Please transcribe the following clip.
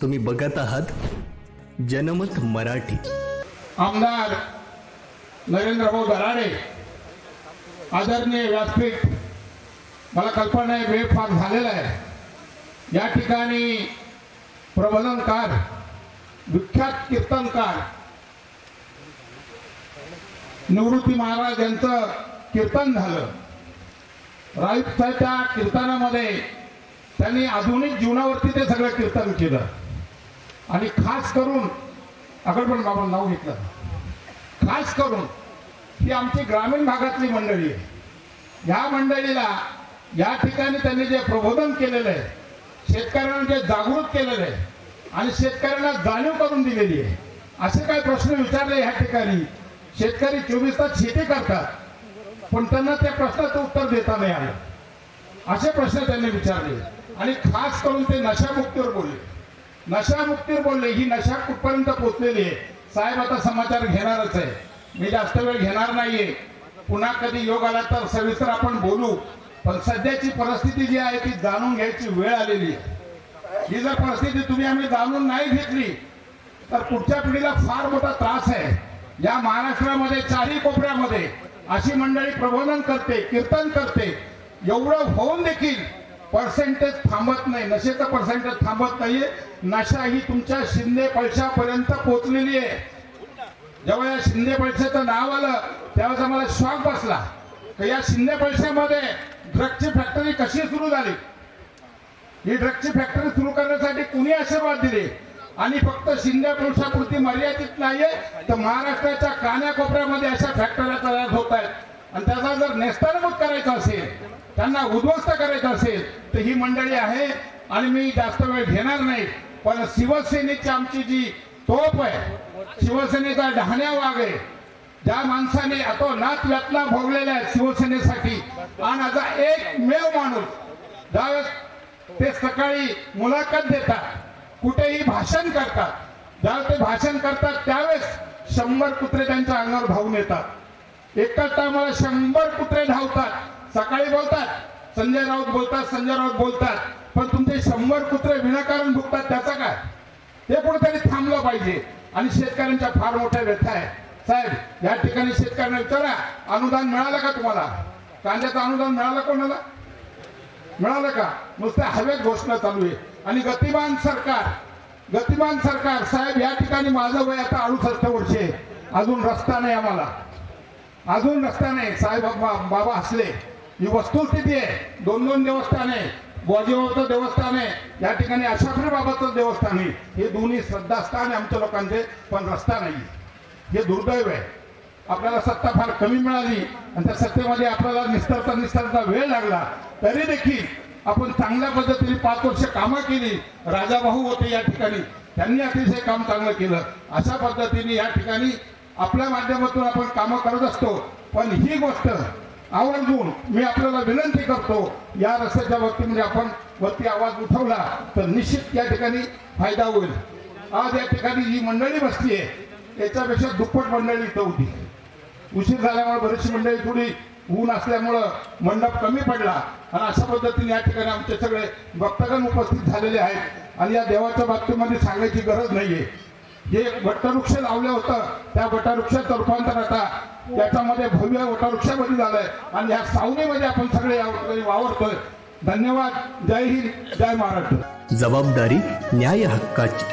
तुम्ही बघत आहात जनमत मराठी. आमदार नरेंद्रभाऊ दराडे आदरणीय व्यासपीठ मला कल्पना आहे वेळ फार झालेला आहे. या ठिकाणी प्रबोधनकार विख्यात कीर्तनकार निवृत्ती महाराज यांचं कीर्तन झालं. राईत साहेबच्या कीर्तनामध्ये त्यांनी आधुनिक जीवनावरती ते सगळं कीर्तन केलं. आणि खास करून अगडबड बाबा नाव घेतलं. खास करून ही आमची ग्रामीण भागातली मंडळी आहे. या मंडळीला या ठिकाणी त्यांनी जे प्रबोधन केलेलं आहे शेतकऱ्यांना जे जागृत केलेलं आहे आणि शेतकऱ्यांना जाणीव करून दिलेली आहे असे काही प्रश्न विचारले ह्या ठिकाणी. शेतकरी चोवीस तास शेती करतात पण त्यांना त्या प्रश्नाचं उत्तर देता नाही आलं. असे प्रश्न त्यांनी विचारले. आणि खास करून ते नशामुक्तीवर बोलले. नशामुक्तीवर बोलले ही नशा कुठपर्यंत पोहोचलेली आहे? साहेब आता समाचार घेणारच आहे. मी जास्त वेळ घेणार नाहीये. पुन्हा कधी योग आला तर सविस्तर आपण बोलू. पण सध्याची परिस्थिती जी आहे ती जाणून घ्यायची वेळ आलेली आहे. ही जर परिस्थिती तुम्ही आम्ही जाणून नाही घेतली तर पुढच्या पिढीला फार मोठा त्रास आहे. या महाराष्ट्रामध्ये चारही कोपऱ्यामध्ये अशी मंडळी प्रबोधन करते कीर्तन करते. एवढं होऊन देखील पर्सेंटेज थांबत नाही. नशेचं पर्सेंटेज थांबत नाहीये. नशा ही तुमच्या शिंदे पैशापर्यंत पोहोचलेली आहे. जेव्हा या शिंदे पैशाचं नाव आलं त्यावेळेस आम्हाला शॉक बसला. की या शिंदे पैशामध्ये ड्रगची फॅक्टरी कशी सुरू झाली? ही ड्रगची फॅक्टरी सुरू करण्यासाठी कुणी आशीर्वाद दिले? आणि फक्त शिंदे पुरुषापुरती मर्यादित नाहीये तर महाराष्ट्राच्या कान्याकोपऱ्यामध्ये अशा फॅक्टऱ्या तयार होत आहेत आणि त्याचा जर नेस्तानाबूत करायचा असेल त्यांना उद्ध्वस्त करायचं असेल तर ही मंडळी आहे आणि मी जास्त वेळ घेणार नाही. पण शिवसेनेची आमची जी तोप आहे शिवसेनेचा ढाण्या वाघ आहे ज्या माणसाने अतो नात व्यतना भोगलेल्या आहेत शिवसेनेसाठी आणि आता एकमेव माणूस ज्यावेळेस ते सकाळी मुलाखत देतात कुठेही भाषण करतात ज्यावेळेस ते भाषण करतात त्यावेळेस शंभर कुत्रे त्यांच्या अंगावर धावून येतात. एकाच टायमाला शंभर कुत्रे धावतात. सकाळी बोलतात संजय राऊत बोलतात संजय राऊत बोलतात. पण तुमचे शंभर कुत्रे विनाकारण भुगतात त्याचा काय? ते कुठेतरी थांबलं पाहिजे. आणि शेतकऱ्यांच्या फार मोठ्या व्यथा आहे साहेब या ठिकाणी शेतकऱ्यांना विचारा अनुदान मिळालं का तुम्हाला? कांद्याचं अनुदान मिळालं कोणाला? मिळालं का? नुसत्या हवेत घोषणा चालू आहे. आणि गतिमान सरकार गतिमान सरकार साहेब या ठिकाणी माझं वय आता अडुसष्ट वर्षे आहे. अजून रस्ता नाही आम्हाला. अजून रस्ता नाही साहेब बाबा हसले. ही वस्तुस्थिती आहे. दोन दोन देवस्थान आहे देवस्थान आहे. या ठिकाणी अशाफरी बाबाचं देवस्थान आहे. हे दोन्ही श्रद्धास्थान आहे आमच्या लोकांचे पण रस्ता नाही. हे दुर्दैव आहे. आपल्याला सत्ता फार कमी मिळाली आणि त्या सत्तेमध्ये आपल्याला निस्तरता निस्तरता वेळ लागला. तरी देखील आपण चांगल्या पद्धतीने पाच वर्ष कामं केली. राजाभाऊ होते या ठिकाणी. त्यांनी अतिशय काम चांगलं केलं. अशा पद्धतीने या ठिकाणी आपल्या माध्यमातून आपण कामं करत असतो पण ही गोष्ट आवर्जून मी आपल्याला विनंती करतो या रस्त्याच्या बाबतीमध्ये आपण वरती आवाज उठवला तर निश्चित या ठिकाणी फायदा होईल. आज या ठिकाणी जी मंडळी बसली आहे याच्यापेक्षा दुप्पट मंडळी इथं होती. उशीर झाल्यामुळे बरीचशी मंडळी थोडी ऊन असल्यामुळं मंडप कमी पडला. आणि अशा पद्धतीने या ठिकाणी आमचे सगळे भक्तगण उपस्थित झालेले आहेत. आणि या देवाच्या बाबतीमध्ये सांगायची गरज नाही आहे जे वटवृक्ष लावलं होतं त्या वटवृक्षाचं रूपांतर आता त्याच्यामध्ये भव्य वटवृक्षामध्ये झालंय. आणि या सावलीमध्ये आपण सगळे वावरतोय. धन्यवाद. जय हिंद. जय महाराष्ट्र. जबाबदारी न्याय हक्काची.